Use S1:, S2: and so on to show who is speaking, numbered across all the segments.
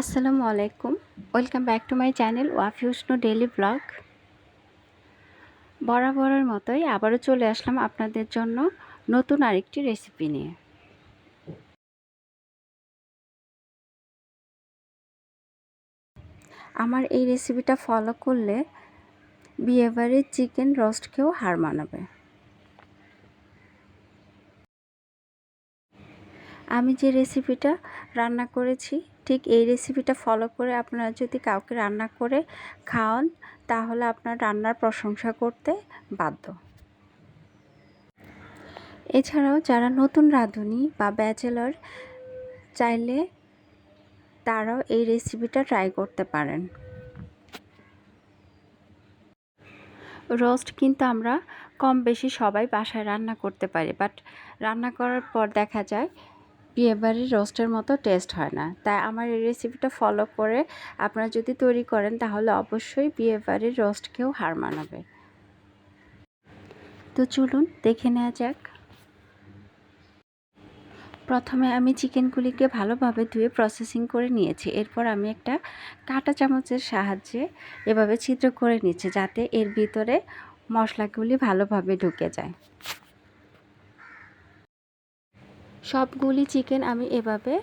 S1: আসসালামু আলাইকুম। Welcome back to my channel ওয়াফিউষ্ণ daily blog বরাবরের মতোই আবারও চলে আসলাম আপনাদের জন্য নতুন আরেকটি রেসিপি নিয়ে। আমার এই রেসিপিটা ফলো করলে বিয়েবাড়ির চিকেন রোস্টকেও হার মানাবে। আমি যে রেসিপিটা রান্না করেছি, ঠিক এই রেসিপিটা ফলো করে আপনারা যদি কাউকে রান্না করে খাওয়ান, তাহলে আপনার রান্নার প্রশংসা করতে বাধ্য। এছাড়াও যারা নতুন রাঁধুনি বা ব্যাচেলর চাইলে তারাও এই রেসিপিটা ট্রাই করতে পারেন। রোস্ট কিন্তু আমরা কম বেশি সবাই বাসায় রান্না করতে পারি বাট রান্না করার পর দেখা যায় বিয়েবাড়ির রোস্টের মতো টেস্ট হয় না। তাই আমার এই রেসিপিটা ফলো করে আপনারা যদি তৈরি করেন, তাহলে অবশ্যই বিয়েবাড়ির রোস্টকেও হার মানাবে। তো চলুন দেখে নেওয়া যাক। প্রথমে আমি চিকেনগুলিকে ভালোভাবে ধুয়ে প্রসেসিং করে নিয়েছি। এরপর আমি একটা কাঁটা চামচের সাহায্যে এভাবে ছিদ্র করে নিচ্ছি, যাতে এর ভিতরে মশলাগুলি ভালোভাবে ঢুকে যায়। সবগুলি চিকেন আমি এভাবে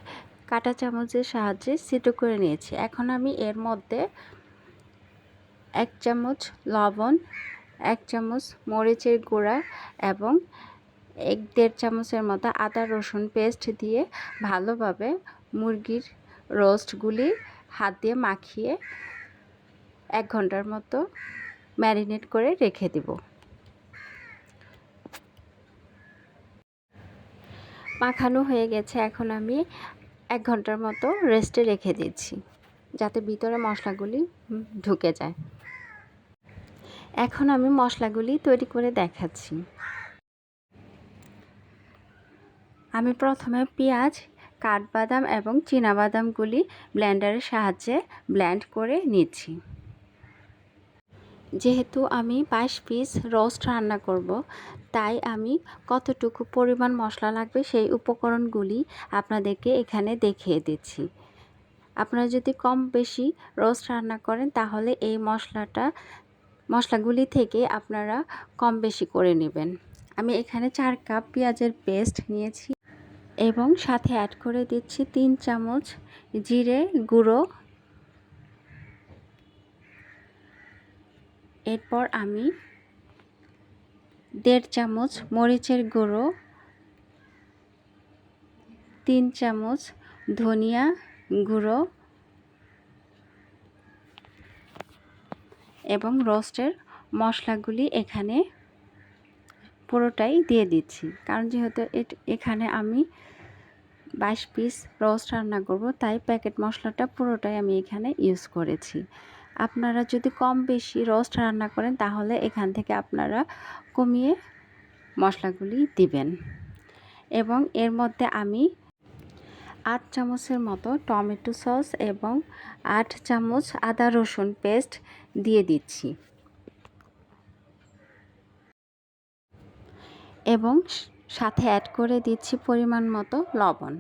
S1: কাটা চামচের সাহায্যে সিদ্ধ করে নিয়েছি। এখন আমি এর মধ্যে এক চামচ লবণ, এক চামচ মরিচের গুঁড়া এবং এক দেড় চামচের মতো আদা, রসুন পেস্ট দিয়ে ভালোভাবে মুরগির রোস্টগুলি হাত দিয়ে মাখিয়ে এক ঘণ্টার মতো ম্যারিনেট করে রেখে দিব। মাখানো হয়ে গেছে, এখন আমি এক ঘণ্টার মতো রেস্টে রেখে দিচ্ছি, যাতে ভিতরে মশলাগুলি ঢুকে যায়। এখন আমি মশলাগুলি তৈরি করে দেখাচ্ছি। আমি প্রথমে পেঁয়াজ, কাঠবাদাম এবং বাদামগুলি ব্লেন্ডারের সাহায্যে ব্লেন্ড করে নিচ্ছি। যেহেতু আমি বাইশ পিস রোস্ট রান্না করব তাই আমি কতটুকু পরিমাণ মশলা লাগবে সেই উপকরণগুলি আপনাদেরকে এখানে দেখিয়ে দিচ্ছি। আপনারা যদি কম বেশি রোস্ট রান্না করেন, তাহলে এই মশলাটা, মশলাগুলি থেকে আপনারা কম বেশি করে নেবেন। আমি এখানে চার কাপ পেঁয়াজের পেস্ট নিয়েছি এবং সাথে অ্যাড করে দিচ্ছি তিন চামচ জিরে গুঁড়ো। এরপর আমি দেড় চামচ মরিচের গুঁড়ো, তিন চামচ ধনিয়া গুঁড়ো এবং রোস্টের মশলাগুলি এখানে পুরোটাই দিয়ে দিচ্ছি। কারণ যেহেতু এখানে আমি বাইশ পিস রোস্ট রান্না করব, তাই প্যাকেট মশলাটা পুরোটাই আমি এখানে ইউজ করেছি। আপনারা যদি কম বেশি রোস্ট রান্না করেন, তাহলে এখান থেকে আপনারা কমিয়ে মশলাগুলি দিবেন। এবং এর মধ্যে আমি আট চামচের মতো টমেটো সস এবং আট চামচ আদা রসুন পেস্ট দিয়ে দিচ্ছি। এবং সাথে অ্যাড করে দিচ্ছি পরিমাণ মতো লবণ।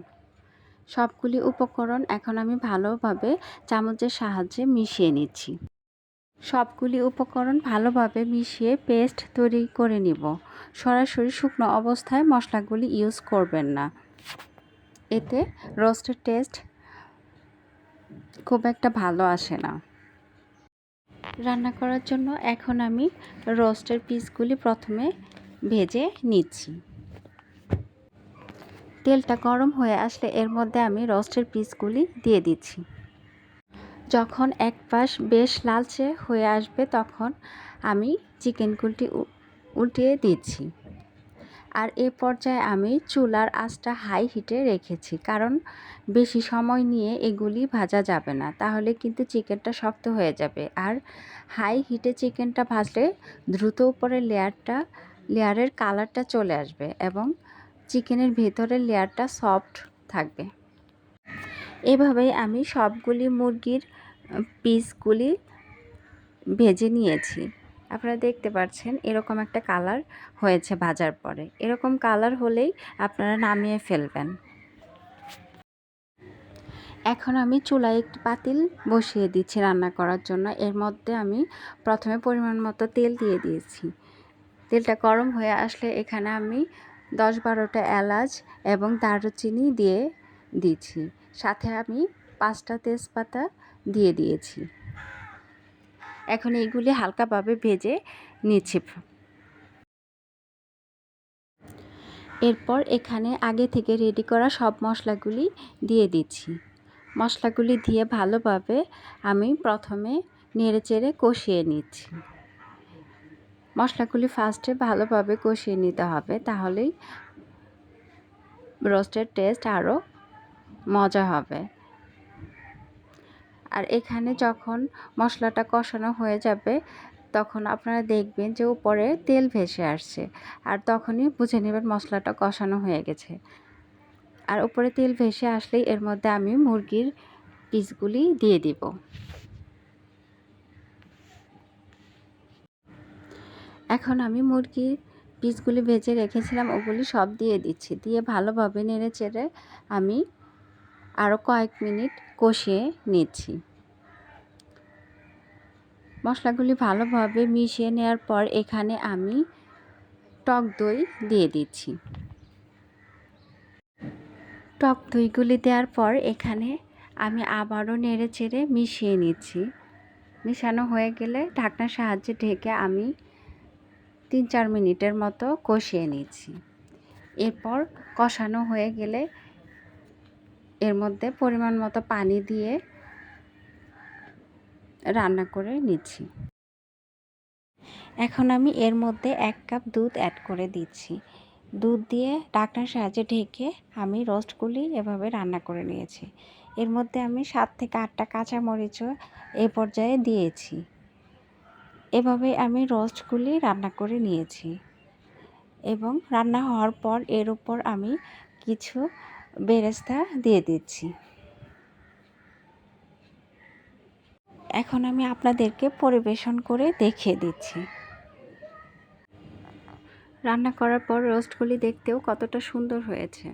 S1: সবগুলি উপকরণ এখন আমি ভালোভাবে চামচের সাহায্যে মিশিয়ে নিচ্ছি। সবগুলি উপকরণ ভালোভাবে মিশিয়ে পেস্ট তৈরি করে নিব। সরাসরি শুকনো অবস্থায় মশলাগুলি ইউজ করবেন না। এতে রোস্টের টেস্ট খুব একটা ভালো আসে না। রান্না করার জন্য এখন আমি রোস্টের পিসগুলি প্রথমে ভেজে নিচ্ছি। তেলটা গরম হয়ে আসলে এর মধ্যে আমি রোস্টের পিসগুলি দিয়ে দিচ্ছি। যখন এক পাশ বেশ লালচে হয়ে আসবে তখন আমি চিকেনগুলি উল্টিয়ে দিচ্ছি। আর এ পর্যায়ে আমি চুলার আঁচটা হাই হিটে রেখেছি কারণ বেশি সময় নিয়ে এগুলি ভাজা যাবে না, তাহলে কিন্তু চিকেনটা শক্ত হয়ে যাবে। আর হাই হিটে চিকেনটা ভাজলে দ্রুত উপরে লেয়ারটা, লেয়ারের কালারটা চলে আসবে এবং চিকেনের ভেতরের লেয়ারটা সফট থাকবে। এভাবেই আমি সবগুলি মুরগির পিসগুলি ভেজে নিয়েছি। আপনারা দেখতে পাচ্ছেন এরকম একটা কালার হয়েছে ভাজার পরে। এরকম কালার হলেই আপনারা নামিয়ে ফেলবেন। এখন আমি চুলায় একটি পাতিল বসিয়ে দিচ্ছি রান্না করার জন্য। এর মধ্যে আমি প্রথমে পরিমাণ মতো তেল দিয়ে দিয়েছি। তেলটা গরম হয়ে আসলে এখানে আমি দশ বারোটা এলাচ এবং দারুচিনি দিয়ে দিয়েছি। সাথে আমি পাঁচটা তেজপাতা দিয়ে দিয়েছি। এখন এইগুলি হালকাভাবে ভেজে নিচ্ছি। এরপর এখানে আগে থেকে রেডি করা সব মশলাগুলি দিয়ে দিচ্ছি। মশলাগুলি দিয়ে ভালোভাবে আমি প্রথমে নেড়েচেড়ে কষিয়ে নিচ্ছি। মশলাগুলি ফার্স্টে ভালোভাবে কষিয়ে নিতে হবে। তাহলেই রোস্টের টেস্ট আরও মজা হবে। আর এখানে যখন মশলাটা কষানো হয়ে যাবে, তখন আপনারা দেখবেন যে উপরে তেল ভেসে আসছে। আর তখনই বুঝে নেবেন মশলাটা কষানো হয়ে গেছে। আর উপরে তেল ভেসে আসলেই এর মধ্যে আমি মুরগির পিসগুলি দিয়ে দিব। এখন আমি মুরগির পিসগুলি ভেজে রেখেছিলাম, ওগুলি সব দিয়ে দিচ্ছি। দিয়ে ভালোভাবে নেড়ে চেড়ে আমি আরও কয়েক মিনিট কষিয়ে নিচ্ছি। মশলাগুলি ভালোভাবে মিশিয়ে নেওয়ার পর এখানে আমি টক দই দিয়ে দিচ্ছি। টক দইগুলি দেওয়ার পর এখানে আমি আবারও নেড়ে চেড়ে মিশিয়ে নিচ্ছি। মিশানো হয়ে গেলে ঢাকনার সাহায্যে ঢেকে আমি তিন চার মিনিটের মতো কষিয়ে নিচ্ছি এরপর কষানো হয়ে গেলে এর মধ্যে পরিমাণ মতো পানি দিয়ে রান্না করে নিচ্ছি। এখন আমি এর মধ্যে এক কাপ দুধ অ্যাড করে দিচ্ছি। দুধ দিয়ে ঢাকনার সাহায্যে ঢেকে আমি রোস্টগুলি এভাবে রান্না করে নিয়েছি। এর মধ্যে আমি সাত থেকে আটটা কাঁচামরিচও এ পর্যায়ে দিয়েছি। এভাবে আমি রোস্টগুলি রান্না করে নিয়েছি। এবং রান্না হওয়ার পর এর উপর আমি কিছু বেরেস্তা দিয়ে দিচ্ছি। এখন আমি আপনাদেরকে পরিবেশন করে দেখিয়ে দিচ্ছি। রান্না করার পর রোস্টগুলি দেখতেও কতটা সুন্দর হয়েছে।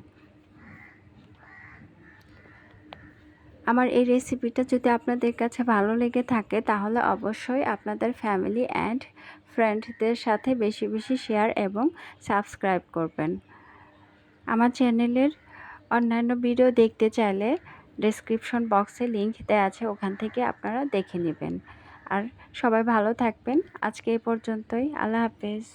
S1: আমার এই রেসিপিটা যদি আপনাদের কাছে ভালো লেগে থাকে, তাহলে অবশ্যই আপনাদের ফ্যামিলি অ্যান্ড ফ্রেন্ডদের সাথে বেশি বেশি শেয়ার এবং সাবস্ক্রাইব করবেন। আমার চ্যানেলের অন্যান্য ভিডিও দেখতে চাইলে ডেসক্রিপশন বক্সে লিংক দেওয়া আছে, ওখান থেকে আপনারা দেখে নেবেন। আর সবাই ভালো থাকবেন। আজকে এই পর্যন্তই। আল্লাহ হাফেজ।